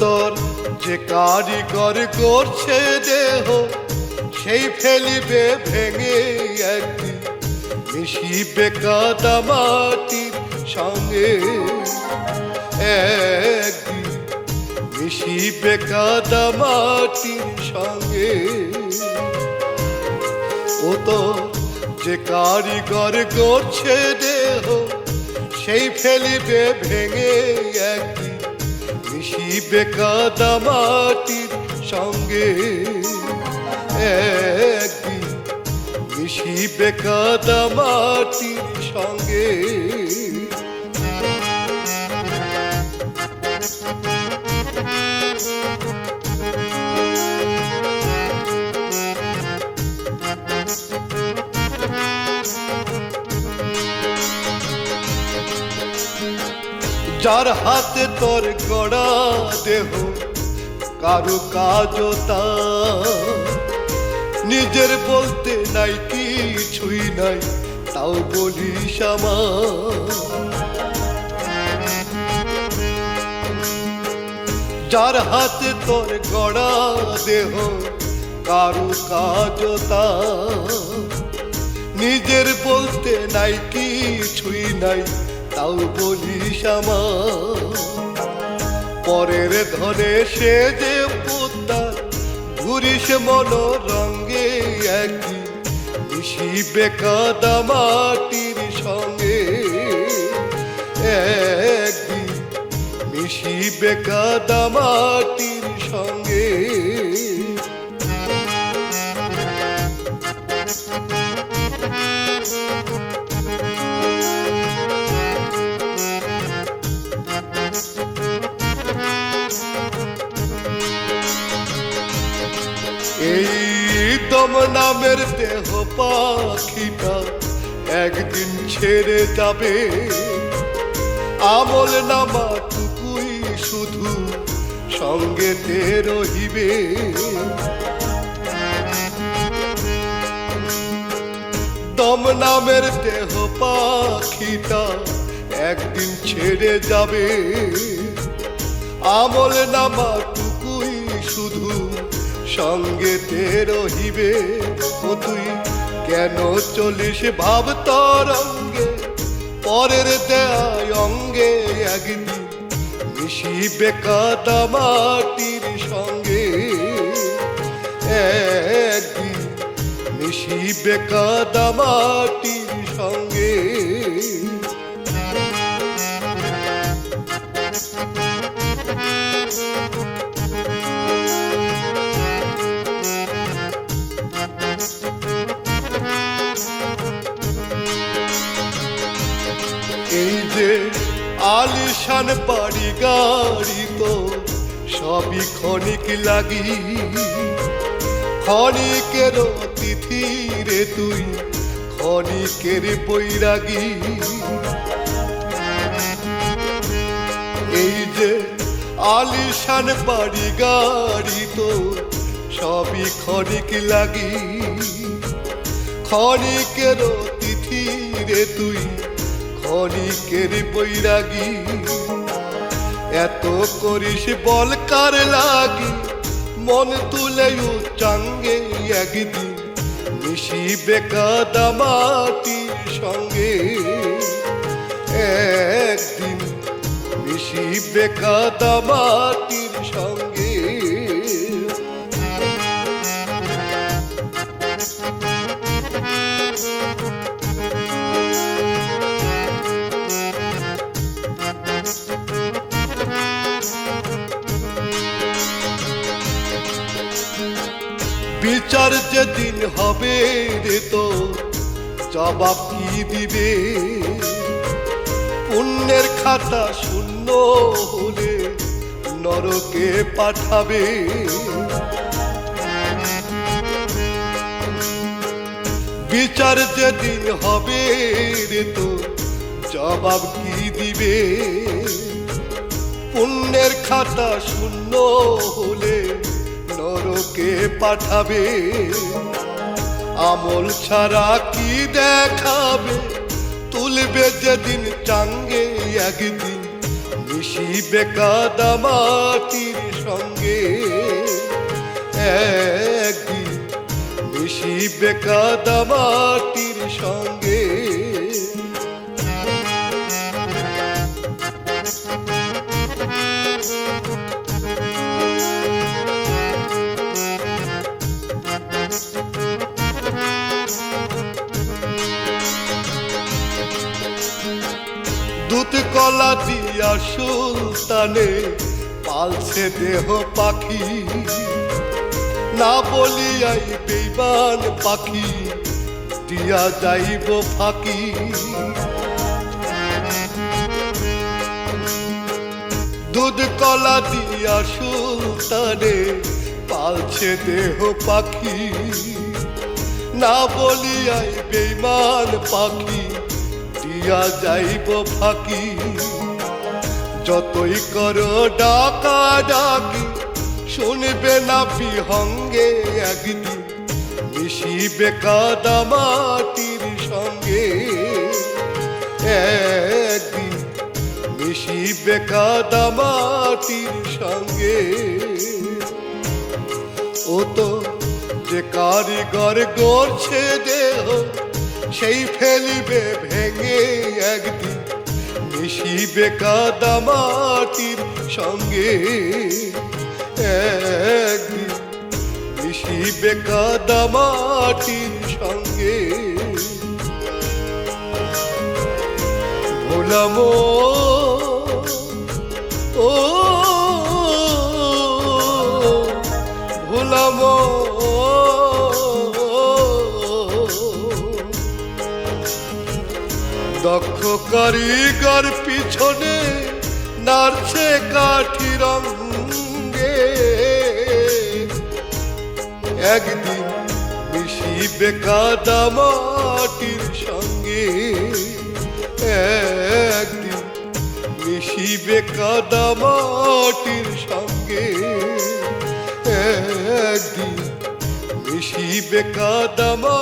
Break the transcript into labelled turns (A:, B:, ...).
A: তোর যে কারিগর করছে দেহ, সেই ফেলিবে ভেঙে একদিন মিশিবে কাদা মাটির সঙ্গে। একদিন মিশিবে কাদা মাটির সঙ্গে। ও তো যে কারিগর করছে দেহ, সেই ফেলিবে ভেঙে একদিন মিশিবে বেকাদা মাটির সঙ্গে একদিন। মিশিবে বেকাদা মাটির সঙ্গে যার হাতে তোর গড়া দেহ, কারু কাজ নিজের বলতে নাই, কিছুই নাই, তাও বলিস যার হাতে তোর গড়া দেহ, কারু কাজ নিজের বলতে নাই, কিছুই নাই তাও বলিস আমার। পরের ধনে সে যে পোতা, ঘুরিস মন রঙ্গে একই। মিশিবে কাদা মাটির সঙ্গে একদিন মিশিবে কাদা মাটির সঙ্গে এই দম নামের দেহ পাখিটা একদিন ছেড়ে যাবে। আমল নামা টুকুই শুধু সঙ্গেতে রহিবে। দম নামের দেহ পাখিটা একদিন ছেড়ে যাবে। আমল নামা টুকুই শুধু সঙ্গেতে রহিবে ও তুই কেন চলিস ভাব তরঙ্গে? পরের দেয় অঙ্গে একদিন মিশিবে কাদা মাটির সঙ্গে। একদিন মিশিবে কাদা মাটির সঙ্গে। আলিশান বাড়ি গাড়ি তো সবই ক্ষণিক লাগি। ক্ষণিকের তিথি রে তুই, ক্ষণিকের বৈরাগী। এই যে আলিশান বাড়ি গাড়ি তো সবই ক্ষণিক লাগি। ক্ষণিকের তিথি রে তুই ক্ষণিকের বৈরাগী। এত করিস বল কার লাগি? মন তুলে চাঙ্গে একদিন। মিশিবে কাদা মাটির সঙ্গে। একদিন মিশিবে কাদা বিচার যেদিন হবে রে তো জবাব কি দিবে? পুণ্যের খাতা শূন্য হলে নরকে পাঠাবে। বিচার যেদিন হবে রে তো জবাব কি দিবে? পুণ্যের খাতা শূন্য হলে নরকে পাঠাবে? আমল ছাড়া কি দেখাবে? তুলবে যেদিন চাঙ্গে একদিন, মিশিবে কাদামাটির সঙ্গে। একদিন মিশিবে কাদামাটির সঙ্গে। দুধ কলা দিয়া সুলতানে পালছে দেহ পাখি। না বলিয়াই বেইমান পাখি, দিয়া যাইব ফাঁকি। দুধ কলা দিয়া সুলতানে পালছে দেহ পাখি। না বলিয়াই বেইমান পাখি দিয়া যাইব ফাঁকি। যতই করো ডাকা ডাকি, শুনবে না বিহঙ্গে একদিন। মিশিবে কাদামাটির সঙ্গে। একদিন মিশিবে কাদামাটির সঙ্গে। ও তো যে কারিগর গড়ছে দেহ সেই ফেলিবে ভেঙে একদিন মিশিবে কাদা মাটির সঙ্গে একদিন মিশিবে কাদামাটির সঙ্গে। ভোলামো দক্ষ কারিগর পিছনে নাড়ছে কাঠি রঙ্গে একদিন মিশিবে কাদামাটির সঙ্গে। একদিন মিশিবে কাদামাটির সঙ্গে। একদিন মিশিবে কাদামা